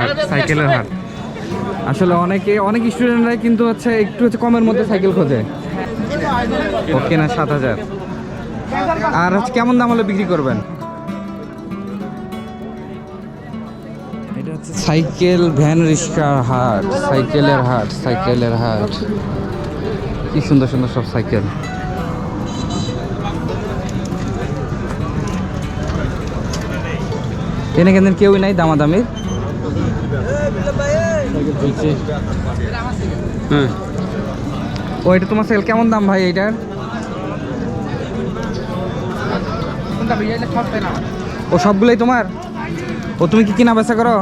হাট সাইকেলের হাট। আসলে অনেকে অনেক স্টুডেন্টরাই কিন্তু হচ্ছে একটু হচ্ছে কমের মধ্যে সাইকেল খোঁজে। ওকে না সাত হাজার। আর হচ্ছে কেমন দাম হলে বিক্রি করবেন? এটা হচ্ছে সাইকেল ভ্যান রিক্সার হাট সাইকেলের হাট সাইকেলের হাট। কি সুন্দর সুন্দর সব সাইকেল। এনে কেন কেউই নাই দামাদামির। হ্যাঁ। ও, এটা তোমার সাইকেল কেমন দাম ভাই এইটার? ও, সবগুলোই তোমার? ও, তুমি কি কিনা বেচা করো?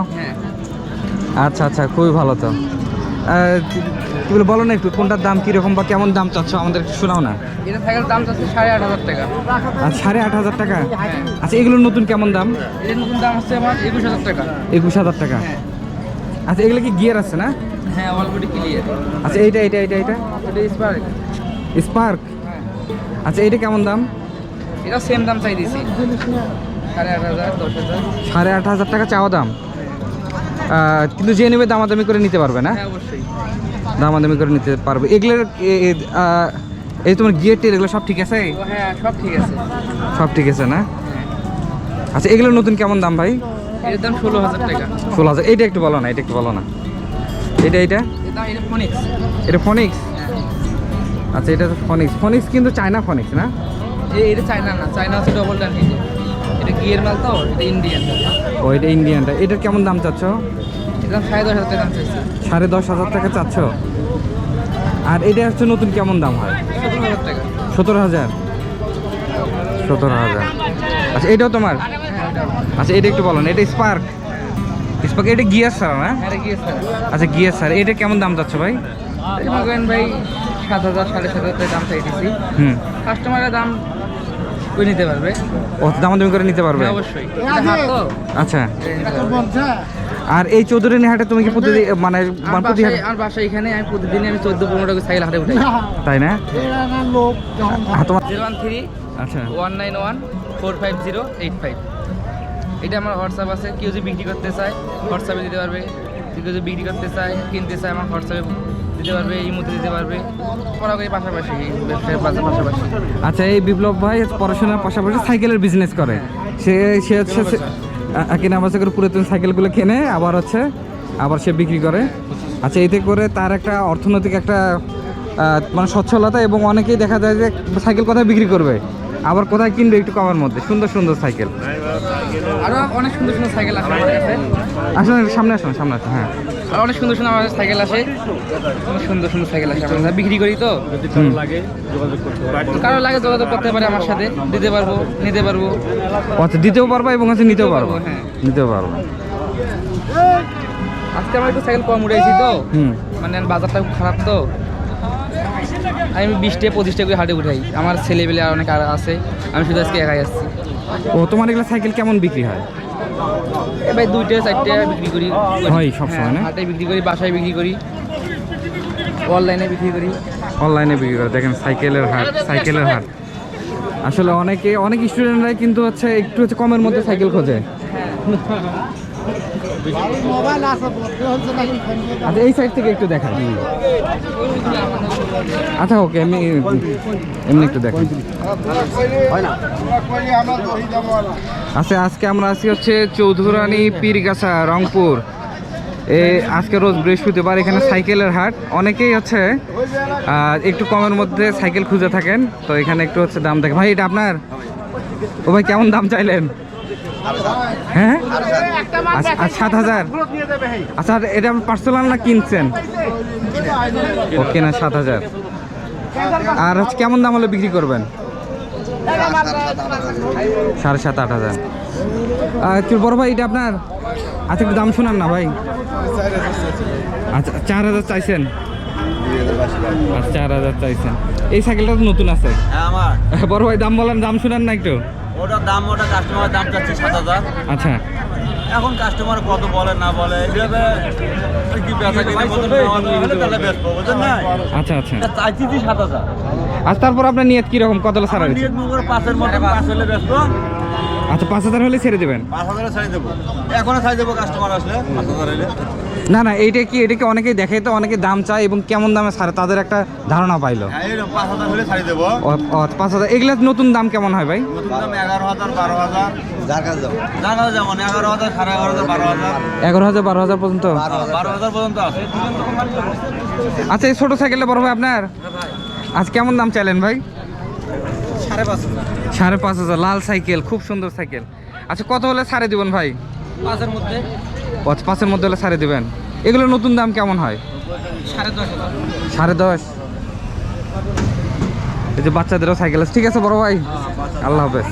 আচ্ছা আচ্ছা খুবই ভালো তো। কি বলো না একটু, কোনটার দাম কীরকম বা কেমন দাম চাচ্ছ? আমাদের শোনাও না। এটা সাইকেল দাম চাচ্ছে সাড়ে আট হাজার টাকা। আর সাড়ে আট হাজার টাকা? আচ্ছা এগুলোর নতুন কেমন দাম? এর নতুন দাম হচ্ছে আমার একুশ হাজার টাকা। একুশ হাজার টাকা? আচ্ছা এগুলো কি গিয়ার আছে না? হ্যাঁ অলরেডি ক্লিয়ার আচ্ছা এইটা এইটা এইটা এইটা? এটা স্পার্ক? স্পার্ক আচ্ছা এইটা কেমন দাম? এটা সেম দাম চাই দিছি সাড়ে আট হাজার দশ হাজার। সাড়ে আট হাজার টাকা চাওয়া দাম? কিন্তু যে নেবে দামাদামি করে নিতে পারবে না? হ্যাঁ অবশ্যই। দামাদামি করে নিতে পারবে। এগুলোর এই তোমার গিয়ার টিয়ার এগুলো সব ঠিক আছে? হ্যাঁ সব ঠিক আছে। সব ঠিক আছে না? আচ্ছা এগুলোর নতুন কেমন দাম ভাই? এর দাম ষোলো হাজার টাকা। ষোলো হাজার। এইটা একটু বলো না এটা একটু বলো না। এটা এটা এটা ফনিক্স আচ্ছা এটা ফনিক্স ফনিক্স কিন্তু চায়না ফনিক্স না? এই এটা চায়না না। চায়না হচ্ছে ডবল ডান এটা গিয়ার মাল তো এটা ইন্ডিয়ান ও এটা ইন্ডিয়ানটা এটার কেমন দাম চাচ্ছ? দাম সাড়ে দশ হাজার টাকা চাইছি। সাড়ে দশ হাজার টাকা চাচ্ছ? আর এটা হচ্ছে নতুন কেমন দাম হয়? সতেরো হাজার। সতেরো হাজার। আচ্ছা এটাও তোমার? আচ্ছা এটা একটু বলো না এটা স্পার্ক স্পার্ক এটা গিয়ার ছাড়া না? আচ্ছা গিয়ার স্যার এটা কেমন দাম চাচ্ছ ভাই? ভাই সাত হাজার সাড়ে সাত হাজার দাম চাই দিছি হুম। কাস্টমারের দাম নিতে পারবে? ও দামাদামি করে নিতে পারবে? হ্যাঁ অবশ্যই। আচ্ছা। আর এই চৌধুরী হাটে তুমি কি প্রতিদিন মানে আমার প্রতি আমার বাসায় এখানে আমি প্রতিদিন আমি চোদ্দ পনেরো টাকা সাইকেল হাতে উঠাই। তাই না? তোমার জিরো ওয়ান থ্রি আচ্ছা। One nine one four five zero eight five. এটা আমার হোয়াটসঅ্যাপ আছে কেউ যদি বিক্রি করতে চায় হোয়াটসঅ্যাপে দিতে পারবে। কেউ যদি বিক্রি করতে চায় কিনতে চায় আমার হোয়াটসঅ্যাপে দিতে পারবে ইমোতে দিতে পারবে। পড়াগুলি পাশাপাশি ব্যবসায়ের পাশা- পাশাপাশি। আচ্ছা এই বিপ্লব ভাই পড়াশোনার পাশাপাশি সাইকেলের বিজনেস করে। সে সে হচ্ছে কিনা আমার করে পুরাতন সাইকেলগুলো কেনে আবার হচ্ছে আবার সে বিক্রি করে। আচ্ছা এতে করে তার একটা অর্থনৈতিক একটা মানে সচ্ছলতা এবং অনেকেই দেখা যায় যে সাইকেল কোথায় বিক্রি করবে আবার কোথায় কিনবে একটু কমের মধ্যে। সুন্দর সুন্দর সাইকেল। আরও অনেক সুন্দর সুন্দর সাইকেল আছে আসুন সামনে আসুন সামনে আসুন হ্যাঁ। আর অনেক সুন্দর সুন্দর আমার সাইকেল আসে। অনেক সুন্দর সুন্দর সাইকেল আছে আমার বিক্রি করি তো। কারও লাগে যোগাযোগ করতে পারে। আমার সাথে। দিতে পারব নিতে পারব। আচ্ছা দিতেও পারবা এবং হচ্ছে নিতেও পারবা? হ্যাঁ। নিতেও পারবা। আজকে আমার একটু সাইকেল কম উঠেছি তো। মানে বাজারটা খুব খারাপ তো। আমি বিশটা পঁচিশটা করে হাটে উঠাই। আমার ছেলেবেলে আর অনেক আর আছে। আমি শুধু আজকে একাই আসছি। ও তোমার এগুলো সাইকেল কেমন বিক্রি হয়? এবার দুইটা চারটে বিক্রি করি। হয় সবসময় না? হ্যাঁ, হাটে বিক্রি করি বাসায় বিক্রি করি। অনলাইনে বিক্রি করি। অনলাইনে বিক্রি করে দেখেন সাইকেলের হাট সাইকেলের হাট। আসলে অনেকে অনেক স্টুডেন্টরাই কিন্তু হচ্ছে একটু হচ্ছে কমের মধ্যে সাইকেল খোঁজে। আচ্ছা এই সাইড থেকে একটু দেখান। আচ্ছা ওকে, এমনি এমনি একটু দেখান। আচ্ছা আজকে আমরা আছি হচ্ছে চৌধুরানী পীরগাছা, রংপুর। এ, আজকে রোজ বৃহস্পতিবার এখানে সাইকেলের হাট। অনেকেই হচ্ছে একটু কমের মধ্যে সাইকেল খুঁজে থাকেন। তো এখানে একটু হচ্ছে দাম দেখে ভাই, এটা আপনার? ও ভাই, কেমন দাম চাইলেন? হ্যাঁ? আচ্ছা আচ্ছা, সাত হাজার। আচ্ছা এটা পার্সোনাল না কিনছেন? ওকে না সাত হাজার। আর হচ্ছে কেমন দাম হলে বিক্রি করবেন? সাড়ে সাত আট হাজার। একটু বড় ভাই এটা আপনার? আচ্ছা একটু দাম শোনান না ভাই। আচ্ছা চার হাজার চাইছেন? আচ্ছা চার হাজার চাইছেন। এই সাইকেলটা তো নতুন আছে। হ্যাঁ আমার। বড় ভাই দাম বলেন দাম শুনান না একটু। ওটার দাম ওটা কাস্টমারের দাম যাচ্ছে সাত হাজার। আচ্ছা। এখন কাস্টমার কত বলে না বলে এইভাবে কি বেচা কিনে মতন তাহলে বেচবো বুঝলেন না? আচ্ছা আচ্ছা। এটা চাইছি যে সাত হাজার। আর তারপর আপনার নিয়ত কীরকম? কত ছাড়া নিয়ত করে পাঁচের মতো পাঁচ। হলে বেচবো আচ্ছা পাঁচ হাজার হলে ছেড়ে দেবেন? পাঁচ হাজারে ছাড়ি দেবো। এখনও ছাড়ি দেবো কাস্টমার আসলে পাঁচ হাজার হলে। না না এইটা কি এটা কি অনেকেই দেখে তো অনেকে দাম চায় এবং কেমন দামে ছাড়ে তাদের একটা ধারণা পাইলো। হ্যাঁ পাঁচ হাজার পাঁচ হাজার এগুলা নতুন দাম কেমন হয় ভাই? নতুন দাম এগারো হাজার বারো হাজার। যার কাছে যাব? যার কাছে যাব এগারো হাজার সাড়ে এগারো হাজার বারো হাজার। এগারো হাজার বারো হাজার পর্যন্ত? বারো হাজার পর্যন্ত আছে। আচ্ছা এই ছোটো সাইকেলটা বড় ভাই আপনার? আজ কেমন দাম চাইলেন ভাই? সাড়ে পাঁচ হাজার। সাড়ে পাঁচ হাজার লাল সাইকেল খুব সুন্দর সাইকেল। আচ্ছা কত হলে ছাড়ে দিবেন ভাই? পাঁচের মধ্যে। পাঁচের মধ্যে হলে ছাড়ে দিবেন। এগুলো নতুন দাম কেমন হয়? সাড়ে দশ সাড়ে দশ। এই যে বাচ্চাদেরও সাইকেল আছে। ঠিক আছে বড় ভাই? আল্লাহ হাফেজ।